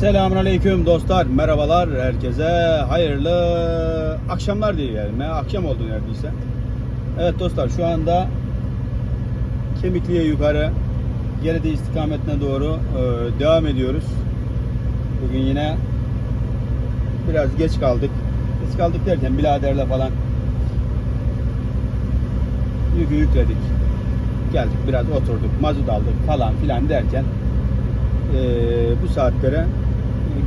Selamünaleyküm dostlar, merhabalar herkese, hayırlı akşamlar diyelim akşam oldu neredeyse. Evet dostlar, şu anda Kemikli'ye yukarı, Gerede istikametine doğru e, devam ediyoruz. Bugün yine biraz geç kaldık. Geç kaldık derken biraderle falan yükü yükledik. Geldik biraz oturduk, mazot aldık falan filan derken e, bu saatlere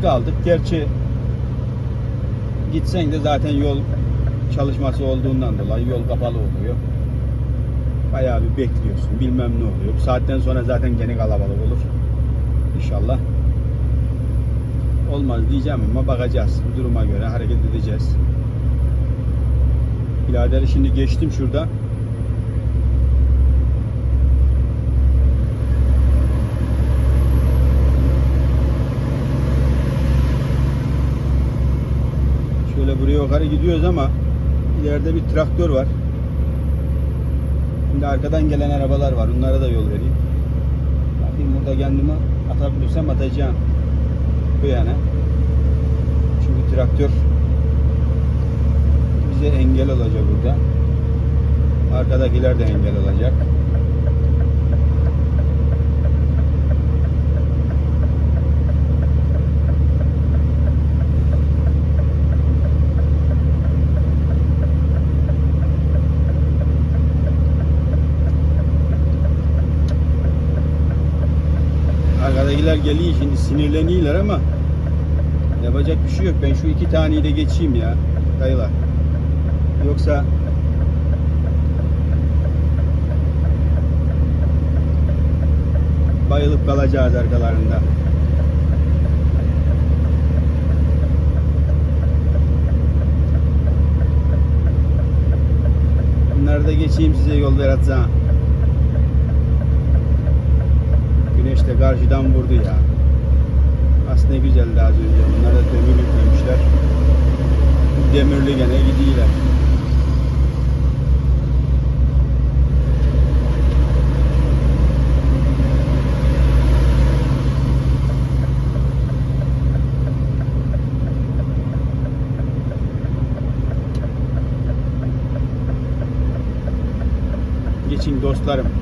kaldık. Gerçi gitsen de zaten yol çalışması olduğundan dolayı yol kapalı oluyor. Bayağı bir bekliyorsun. Bilmem ne oluyor. Bu saatten sonra zaten gene kalabalık olur. İnşallah. Olmaz diyeceğim ama bakacağız. Duruma göre hareket edeceğiz. Biraderi şimdi geçtim şurada. Buraya yukarı gidiyoruz ama ileride bir traktör var. Şimdi arkadan gelen arabalar var. Onlara da yol vereyim. Bakayım burada kendimi atabilirsem atacağım. Bu yana. Çünkü traktör bize engel olacak burada. Arkadakiler de engel olacak. Arkadakiler geliyor şimdi sinirleniyorlar ama yapacak bir şey yok. Ben şu iki taneyi de geçeyim ya dayılar. Yoksa bayılıp kalacağız arkalarında. Bunları da geçeyim size yol yaratacağım. Güneş de karşıdan vurdu ya. Aslında ne güzeldi az önce. Bunlar da demir yüklemişler. Demirli gene gidiyorlar. Geçin dostlarım.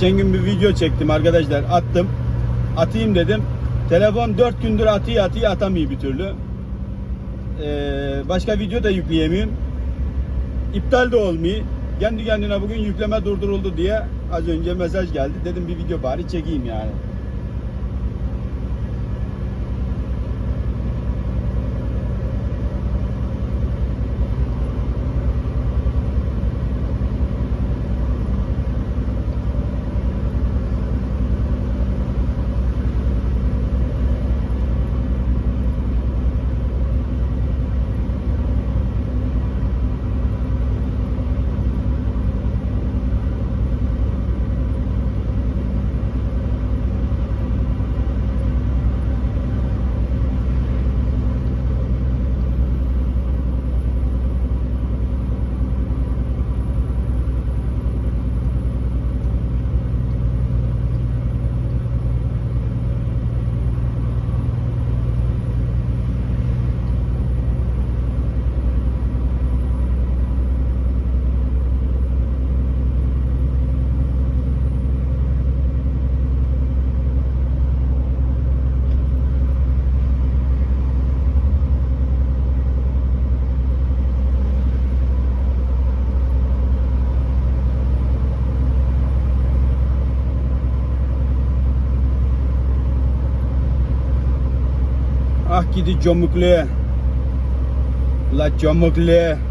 Geçen gün bir video çektim arkadaşlar. Attım. Atayım dedim. Telefon 4 gündür atıyor atıyor atamıyor bir türlü. Ee, başka video da yükleyemiyorum. İptal de olmuyor. Kendi kendine bugün yükleme durduruldu diye az önce mesaj geldi. Dedim bir video bari çekeyim yani. Gidi comuklu. La comuklu.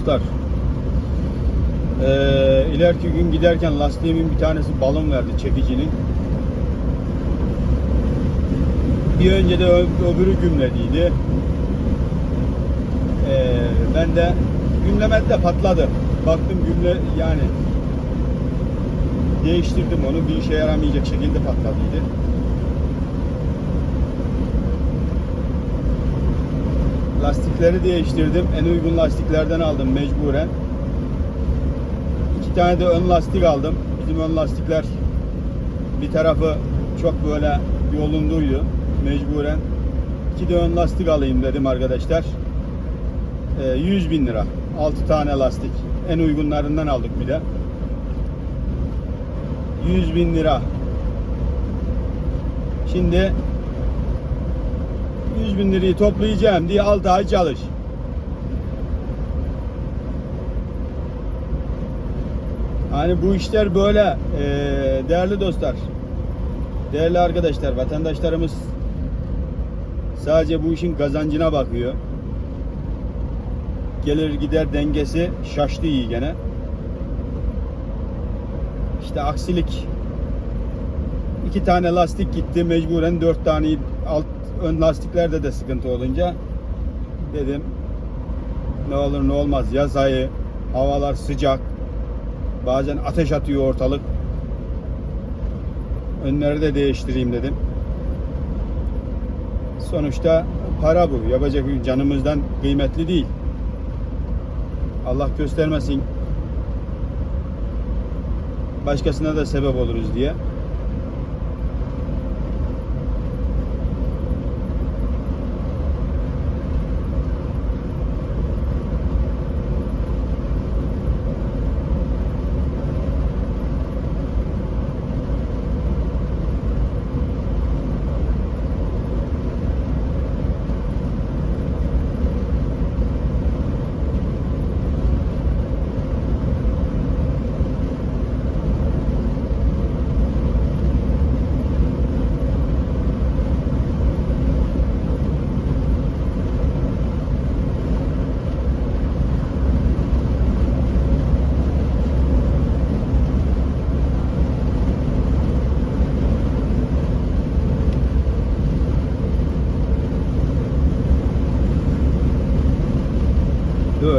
Dostlar. Ee, ileriki gün giderken lastiğimin bir tanesi balon verdi çekicinin. Bir önce de öbürü gümlediydi. Ee, ben de gümlemedi de patladı. Baktım gümle yani değiştirdim onu bir işe yaramayacak şekilde patladıydı. Lastikleri değiştirdim. En uygun lastiklerden aldım mecburen. İki tane de ön lastik aldım. Bizim ön lastikler bir tarafı çok böyle yolunduydu. Mecburen. İki de ön lastik alayım dedim arkadaşlar. Ee, 100 bin lira. 6 tane lastik. En uygunlarından aldık bir de. 100 bin lira. Şimdi 100 bin lirayı toplayacağım diye 6 ay çalış. Hani bu işler böyle eee, değerli dostlar. Değerli arkadaşlar, vatandaşlarımız sadece bu işin kazancına bakıyor. Gelir gider dengesi şaştı iyi gene. İşte aksilik iki tane lastik gitti mecburen dört tane alt ön lastiklerde de sıkıntı olunca dedim ne olur ne olmaz yaz ayı havalar sıcak bazen ateş atıyor ortalık. Önleri de değiştireyim dedim. Sonuçta para bu. Yapacak bir canımızdan kıymetli değil. Allah göstermesin. Başkasına da sebep oluruz diye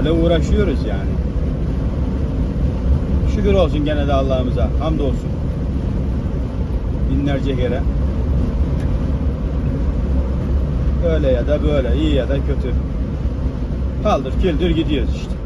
böyle uğraşıyoruz yani. Şükür olsun gene de Allah'ımıza. Hamdolsun. Binlerce kere. Öyle ya da böyle, iyi ya da kötü. Kaldır, kildir gidiyoruz işte.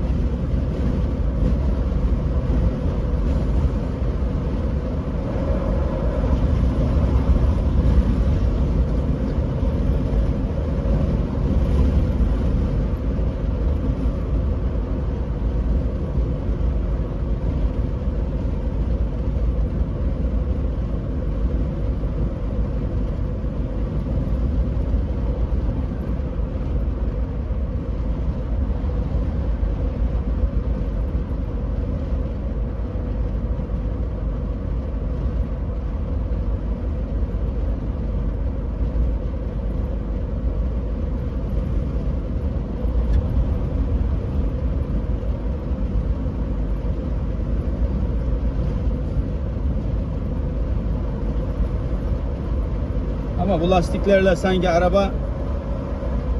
Ama bu lastiklerle sanki araba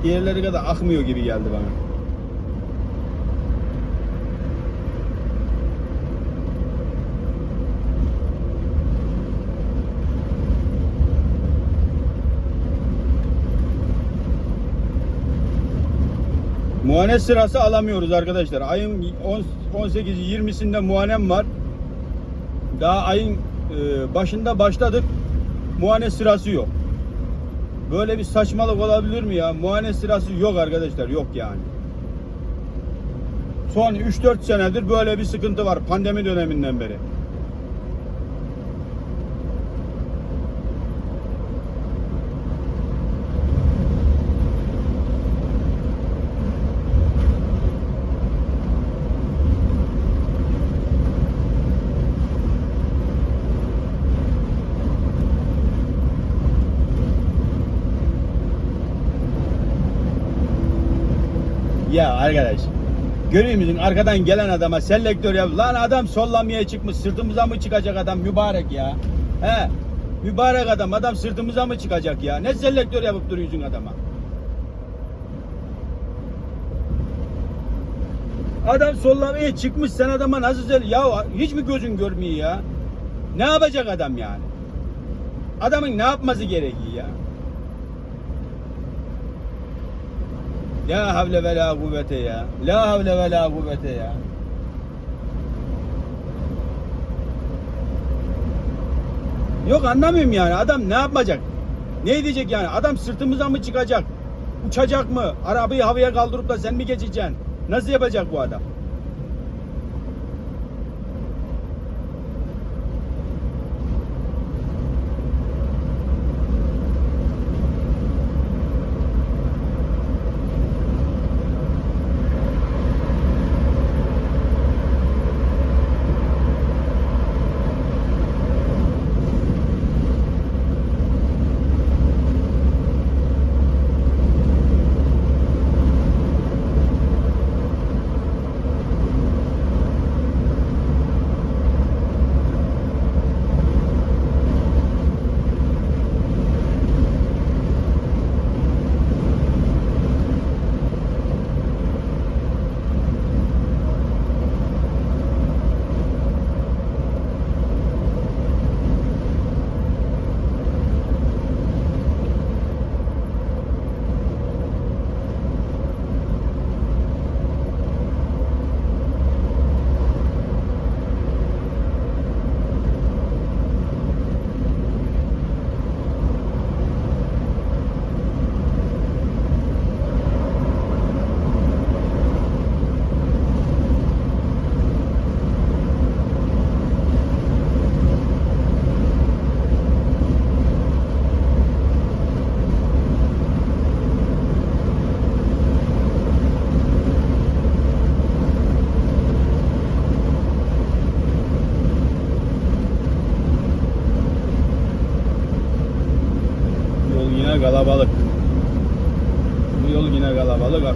diğerleri kadar akmıyor gibi geldi bana. Muayene sırası alamıyoruz arkadaşlar. Ayın 18'i 20'sinde muayenem var. Daha ayın e, başında başladık. Muayene sırası yok. Böyle bir saçmalık olabilir mi ya? Muayene sırası yok arkadaşlar. Yok yani. Son 3-4 senedir böyle bir sıkıntı var. Pandemi döneminden beri. Ya arkadaş. Görüyor musun arkadan gelen adama selektör yap. Lan adam sollamaya çıkmış sırtımıza mı çıkacak adam mübarek ya. He. Mübarek adam adam sırtımıza mı çıkacak ya. Ne selektör yapıp duruyorsun adama. Adam sollamaya çıkmış sen adama nasıl sel... Ya hiç mi gözün görmüyor ya? Ne yapacak adam yani? Adamın ne yapması gerekiyor ya? La havle ve la kuvvete ya. La havle ve la kuvvete ya. Yok anlamıyorum yani. Adam ne yapacak? Ne diyecek yani? Adam sırtımıza mı çıkacak? Uçacak mı? Arabayı havaya kaldırıp da sen mi geçeceksin? Nasıl yapacak bu adam?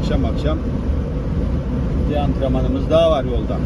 Akşam akşam bir antrenmanımız daha var yolda.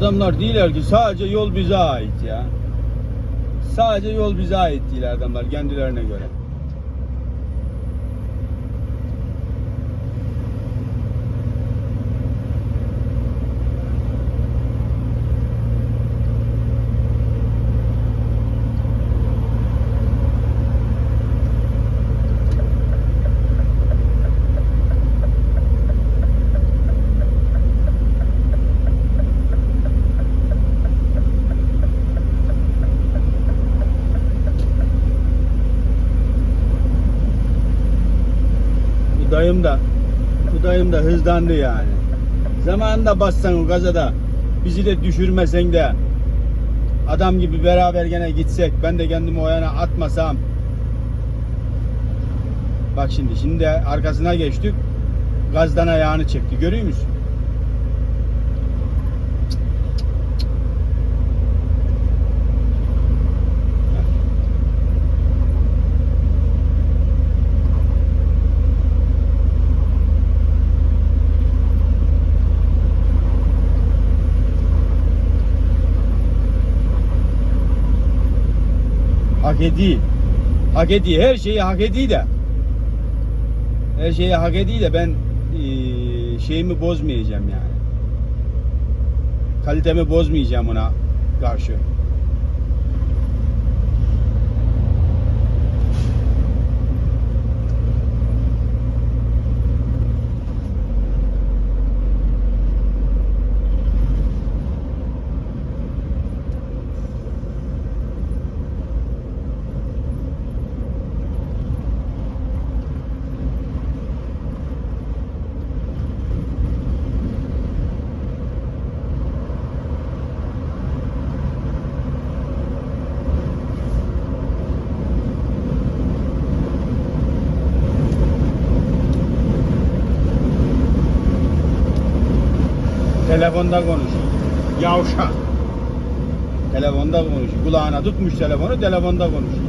Adamlar diyorlar ki sadece yol bize ait ya. Sadece yol bize ait değil adamlar kendilerine göre. Bu dayım da bu dayım da hızlandı yani. Zamanında bassan o gaza da bizi de düşürmesen de adam gibi beraber gene gitsek ben de kendimi o yana atmasam bak şimdi şimdi arkasına geçtik gazdan ayağını çekti görüyor musun? Ediyor. Hak ediyor. Her şeyi hak ediyor da. Her şeyi hak ediyor da ben eee, şeyimi bozmayacağım yani. Kalitemi bozmayacağım ona karşı. Telefonda konuşuyor. Yavşak. Telefonda konuşuyor. Kulağına tutmuş telefonu, telefonda konuşuyor.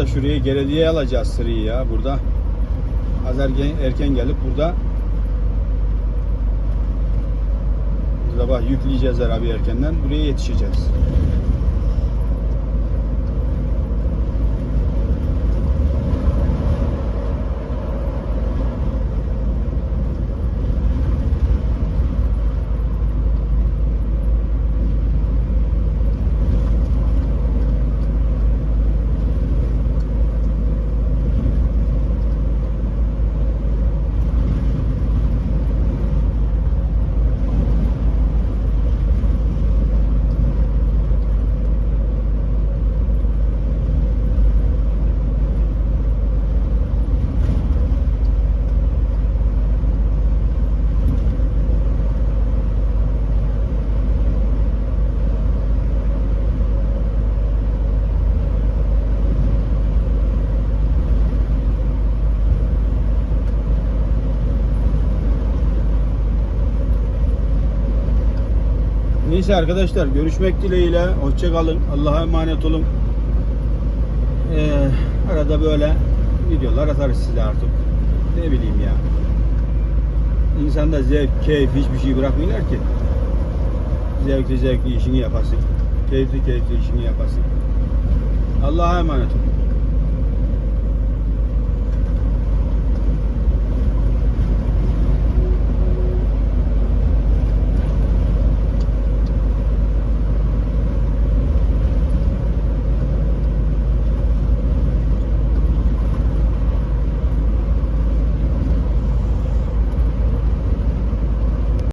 Olmazsa şurayı gerediye alacağız sırayı ya burada. Az erken, erken gelip burada sabah yükleyeceğiz abi erkenden. Buraya yetişeceğiz. Neyse arkadaşlar görüşmek dileğiyle. Hoşça kalın. Allah'a emanet olun. Ee, arada böyle videolar atarız size artık. Ne bileyim ya. İnsanda zevk, keyif hiçbir şey bırakmıyorlar ki. Zevkli zevkli işini yapasın. Keyifli keyifli işini yapasın. Allah'a emanet olun.